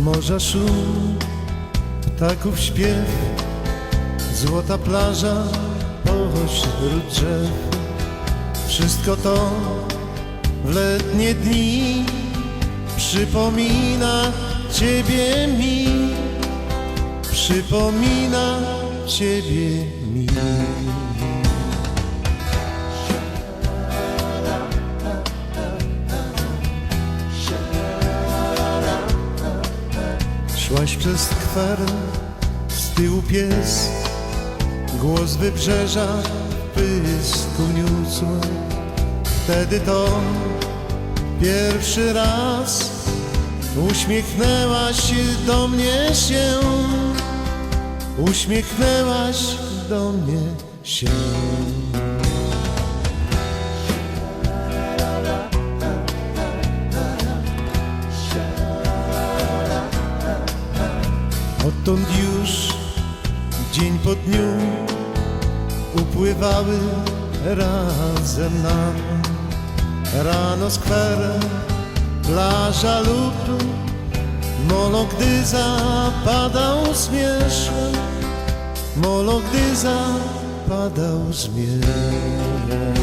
Morza szum, ptaków śpiew, złota plaża pośród drzew. Wszystko to w letnie dni przypomina Ciebie mi, przypomina Ciebie mi. Szłaś przez skwer, z tyłu pies, głos wybrzeża pysku niósł. Wtedy to pierwszy raz uśmiechnęłaś do mnie się, uśmiechnęłaś do mnie się. Odtąd już dzień po dniu upływały razem nam. Rano skwer, plaża lub molo, gdy zapadał zmierzch. Molo, gdy zapadał zmierzch.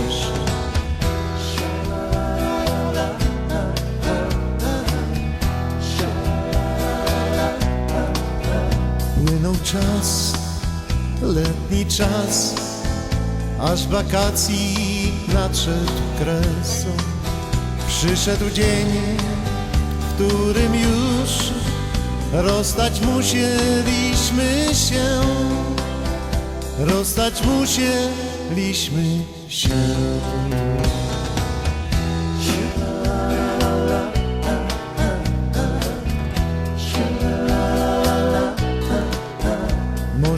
Czas, letni czas, aż wakacji nadszedł kres. Przyszedł dzień, w którym już rozstać musieliśmy się. Rozstać musieliśmy się.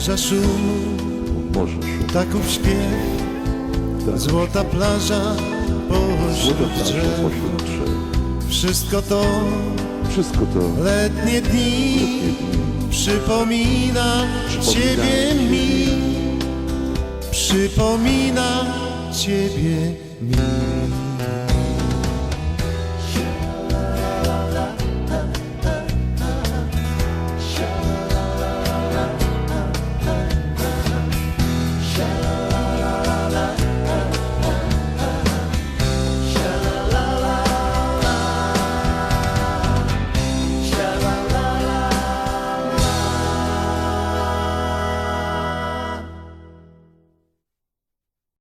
Morza szum, Morze szum, śpiew, tak, złota plaża pośród drzew. Wszystko to Wszystko to letnie dni przypomina Ciebie. mi, przypomina Ciebie mi.